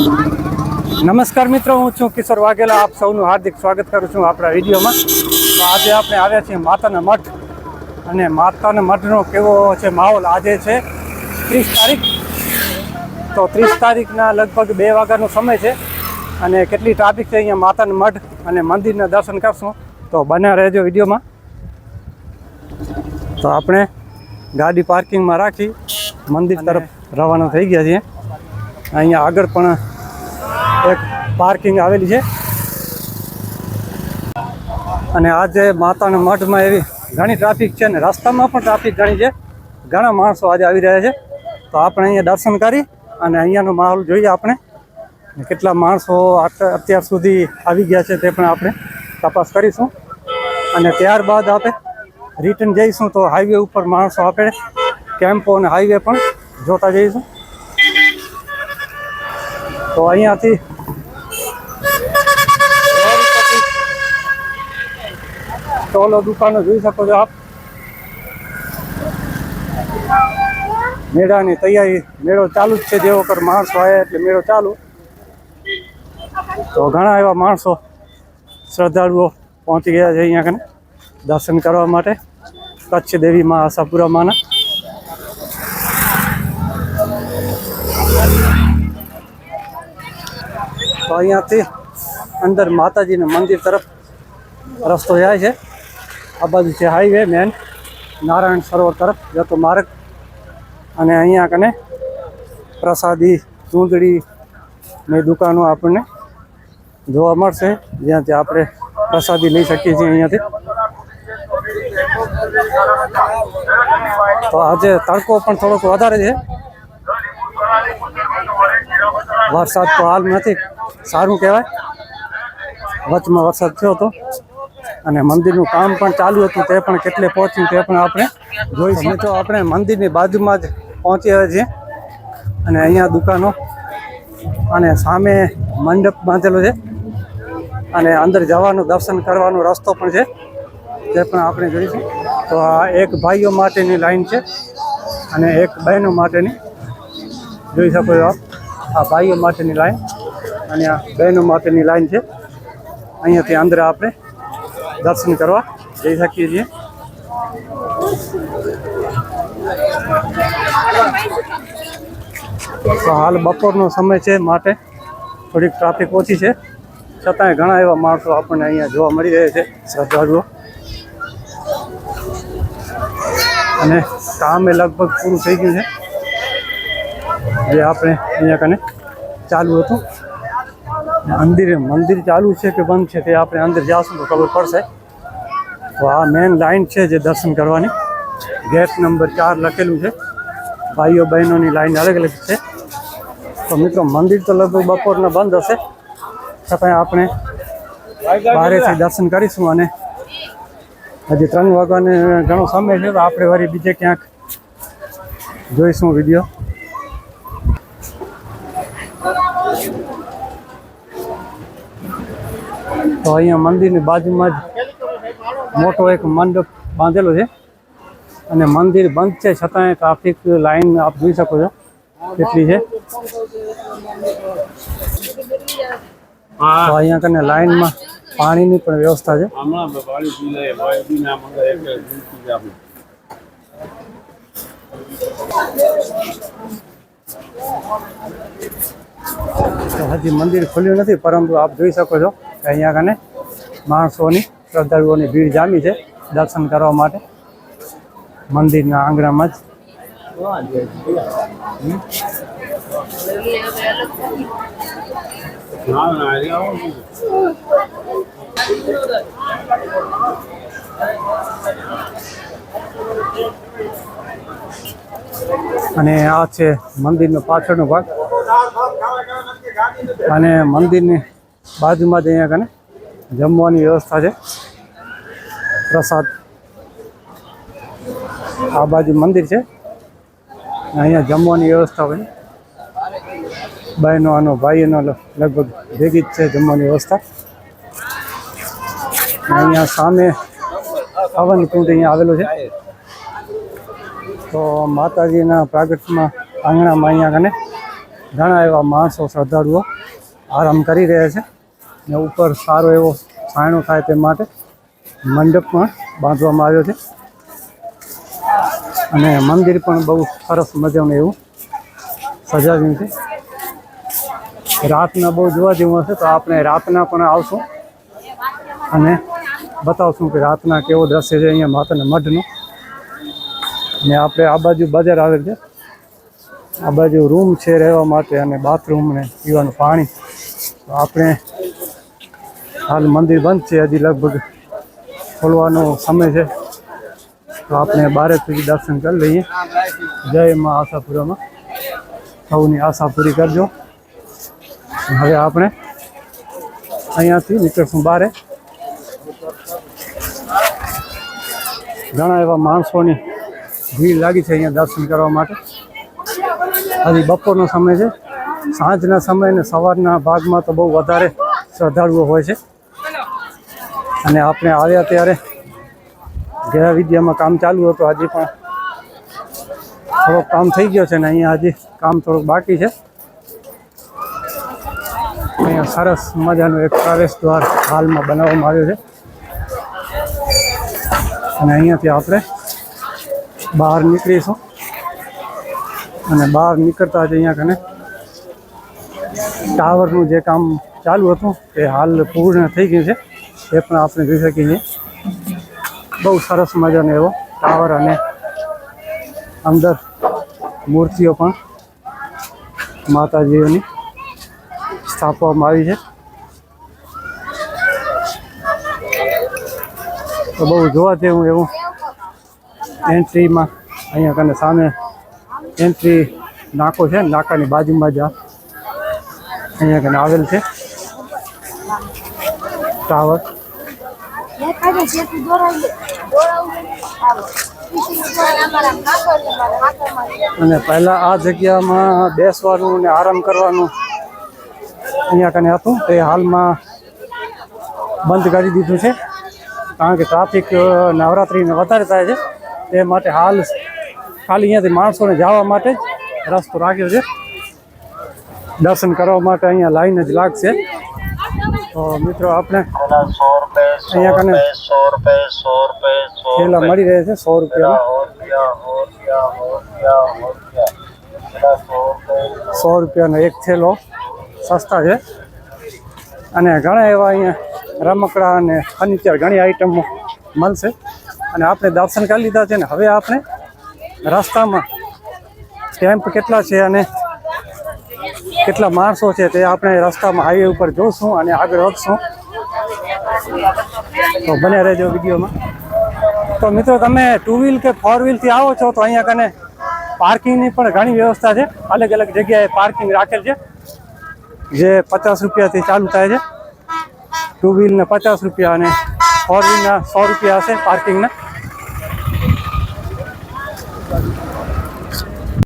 નમસ્કાર મિત્રો હું છું કિશોર વાઘેલા. આપ સૌનું હાર્દિક સ્વાગત કરું છું આપણા વિડીયોમાં. તો આજે આપણે આવ્યા છીએ માતાના મઠ અને માતાના મઠનો કેવો છે માહોલ આજે છે ત્રીસ તારીખ. તો ત્રીસ તારીખના લગભગ બે વાગ્યાનો સમય છે. અને કેટલી ટ્રાફિક છે અહીંયા માતાના મઠ અને મંદિરના દર્શન કરશું. તો બન્યા રહેજો વિડીયોમાં. તો આપણે ગાડી પાર્કિંગમાં રાખી મંદિર તરફ રવાના થઈ ગયા છીએ. અહીંયા આગળ પણ એક પાર્કિંગ આવેલી છે. અને આજે માતાના મઠમાં એવી ઘણી ટ્રાફિક છે અને રસ્તામાં પણ ટ્રાફિક ઘણી છે. ઘણા માણસો આજે આવી રહ્યા છે. તો આપણે અહીંયા દર્શન કરી અને અહીંયાનો માહોલ જોઈએ આપણે. કેટલા માણસો અત્યાર સુધી આવી ગયા છે તે પણ આપણે તપાસ કરીશું. અને ત્યારબાદ આપણે રિટર્ન જઈશું તો હાઈવે ઉપર માણસો આપણે કેમ્પો અને હાઈવે પણ જોતા જઈશું. તો અહીંયાથી ટોલો દુકાનો જોઈ શકો છો આપ. મેળાની તૈયારી, મેળો ચાલુ જ છે જેવો કર માણસો આવ્યા એટલે મેળો ચાલુ. તો ઘણા એવા માણસો શ્રદ્ધાળુઓ પહોંચી ગયા છે અહીંયા કને દર્શન કરવા માટે. કચ્છ દેવી માં આશાપુરા માના. તો અહીંયાથી અંદર માતાજીના મંદિર તરફ રસ્તો જાય છે. આ બાજુ છે હાઈવે મેન નારાયણ સરોવર તરફ જતો માર્ગ. અને અહીંયા કને પ્રસાદી ચૂંદડી ની દુકાનો આપણને જોવા મળશે. જ્યાંથી આપણે પ્રસાદી લઈ શકીએ છીએ અહીંયાથી. તો આજે તડકો પણ થોડોક વધારે છે. વરસાદ તો હાલ નથી. સારું કહેવાય. વચમાં વરસાદ થયો હતો. અને મંદિરનું કામ પણ ચાલુ હતું, તે પણ કેટલે પહોંચ્યું તે પણ આપણે જોઈશું તો આપણે મંદિરની બાજુમાં જ પહોંચી આવ્યા છીએ. અને અહીંયા દુકાનો અને સામે મંડપ બાંધેલો છે. અને અંદર જવાનું, દર્શન કરવાનો રસ્તો પણ છે. તે પણ આપણે જોઈશું. તો આ એક ભાઈઓ માટેની લાઈન છે અને એક બહેનો માટેની. જોઈ શકો છો આ ભાઈઓ માટેની લાઈન. અને આ બહેનો માટેની લાઈન છે. અહીંયાથી અંદર આપણે દર્શન કરવા જઈ શકીએ છીએ. તો હાલ બપોરનો સમય છે માટે થોડીક ટ્રાફિક ઓછી છે. છતાંય ઘણા એવા માણસો આપણને અહીંયા જોવા મળી રહ્યા છે, શ્રદ્ધાળુઓ. અને કામ એ લગભગ પૂરું થઈ ગયું છે. જે આપણે અહીંયા કને ચાલુ હતું. મંદિર મંદિર ચાલુ છે કે બંધ છે તે આપણે અંદર જાશું તો ખબર પડશે. તો આ મેન લાઈન છે જે દર્શન કરવાની. ગેટ નંબર ચાર લખેલું છે. ભાઈઓ બહેનોની લાઈન અલગ અલગ છે. તો મિત્રો, મંદિર તો લગભગ બપોરના બંધ હશે. છતાંય આપણે બહારેથી દર્શન કરીશું અને હજી ત્રણ વાગ્યાને ઘણો સમય છે તો આપણે વળી બીજે ક્યાંક જોઈશું વીડિયો. તો અહીંયા મંદિરની બાજુમાં જ મોટો એક મંડપ બાંધેલો છે. અને મંદિર બંધ છે છતાંય ટ્રાફિક લાઈન આપ જોઈ શકો છો કેટલી છે. તો અહીંયા કને લાઈનમાં પાણીની પણ વ્યવસ્થા છે. હજી મંદિર ખુલ્યું નથી પરંતુ આપ જોઈ શકો છો. અહીંયા કને માણસોની શ્રદ્ધાળુઓની ભીડ જામી છે દર્શન કરવા માટે મંદિરના આંગણામાં જ. અને આ છે મંદિરનો પાછળનો ભાગ અને મંદિરની બાજુમાં જ અહીંયા કને જમવાની વ્યવસ્થા છે. પ્રસાદ. આ બાજુ મંદિર છે. અહીંયા જમવાની વ્યવસ્થા હોય બહેનો આનો, ભાઈનો લગભગ ભેગી જ છે જમવાની વ્યવસ્થા. અહીંયા સામે હવન કુંડ અહીંયા આવેલો છે. તો માતાજીના પ્રાગટમાં આંગણામાં અહીંયા કને ઘણા એવા માણસો, શ્રદ્ધાળુઓ આરામ કરી રહ્યા છે. ને ઉપર સારો એવો છાંયડો થાય તે માટે મંડપ પણ બાંધવામાં આવ્યો છે. અને મંદિર પણ બહુ સરસ મજાનું એવું સજાવ્યું છે. રાતના બહુ જોવા જેવું હશે તો આપણે રાતના પણ આવશું. અને બતાવશું કે રાતના કેવો દ્રશ્ય છે અહીંયા માતાના મઢનું. ને આપણે આ બાજુ બજાર આવેલ છે. આ બાજુ રૂમ છે રહેવા માટે અને બાથરૂમ ને પીવાનું પાણી. તો આપણે હાલ મંદિર બંધ છે, હજી લગભગ ખોલવાનો સમય છે. તો આપણે બારે સુધી દર્શન કરી લઈએ. જય માં આશાપુરામાં. સૌની આશા પૂરી કરજો. હવે આપણે અહીંયાથી નીકળશું બારે. ઘણા એવા માણસોની ભીડ લાગી છે અહીંયા દર્શન કરવા માટે. હજી બપોરનો સમય છે. સાંજના સમય ને સવારના ભાગમાં તો બહુ વધારે શ્રદ્ધાળુઓ હોય છે. અને આપણે આવ્યા ત્યારે ગયા વિદ્યામાં કામ ચાલુ હતું, હજી પણ થોડોક કામ થઈ ગયો છે ને અહીંયા હજી કામ થોડુંક બાકી છે. અહીંયા સરસ મજાનું એક પ્રવેશ દ્વાર હાલમાં બનાવવામાં આવ્યો છે. અને અહીંયાથી આપણે બહાર નીકળીશું. અને બહાર નીકળતા જ અહીંયા કને ટાવરનું જે કામ ચાલુ હતું તે હાલ પૂર્ણ થઈ ગયું છે. એ પણ આપણે જોઈ શકીએ છીએ. બહુ સરસ મજાનો એવો ટાવર અને અંદર મૂર્તિઓ પણ માતાજીઓની સ્થાપવામાં આવી છે. તો બહુ જોવા જેવું એવું એન્ટ્રીમાં અહીંયા કને સામે એન્ટ્રી નાકો છે, નાકાની બાજુમાં જ આ અહીંયા કને આવેલ છે. ટાવર. અને પહેલાં આ જગ્યામાં બેસવાનું અને આરામ કરવાનું અહીંયા કને હતું. તે હાલમાં બંધ કરી દીધું છે. કારણ કે ટ્રાફિક નવરાત્રિને વધારે થાય છે. તે માટે હાલ ખાલી અહીંયાથી માણસોને જવા માટે જ રસ્તો રાખ્યો છે. દર્શન કરવા માટે અહીંયા લાઈન જ લાગશે. તો મિત્રો આપણે અહીંયા કને સો રૂપિયા સો રૂપિયા થેલા મળી રહે છે સો રૂપિયા. સો રૂપિયાનો એક થેલો સસ્તા છે. અને ઘણા એવા અહીંયા રમકડા અને ફર્નિચર ઘણી આઈટમો મળશે. અને આપણે દર્શન કરી લીધા છે ને હવે આપણે રસ્તામાં ટેમ્પ કેટલા છે અને કેટલા માણસો છે તે આપણે રસ્તામાં હાઈવે ઉપર જોશું અને આગળ વધશું. તો બને રહેજો વિડીયોમાં. તો મિત્રો, તમે ટુ વ્હીલ કે ફોર વ્હીલથી આવો છો તો અહીંયા કને પાર્કિંગની પણ ઘણી વ્યવસ્થા છે. અલગ અલગ જગ્યાએ પાર્કિંગ રાખેલ છે. જે પચાસ રૂપિયાથી ચાલુ થાય છે. ટુ વ્હીલના પચાસ રૂપિયા અને ફોર વ્હીલના સો રૂપિયા હશે પાર્કિંગના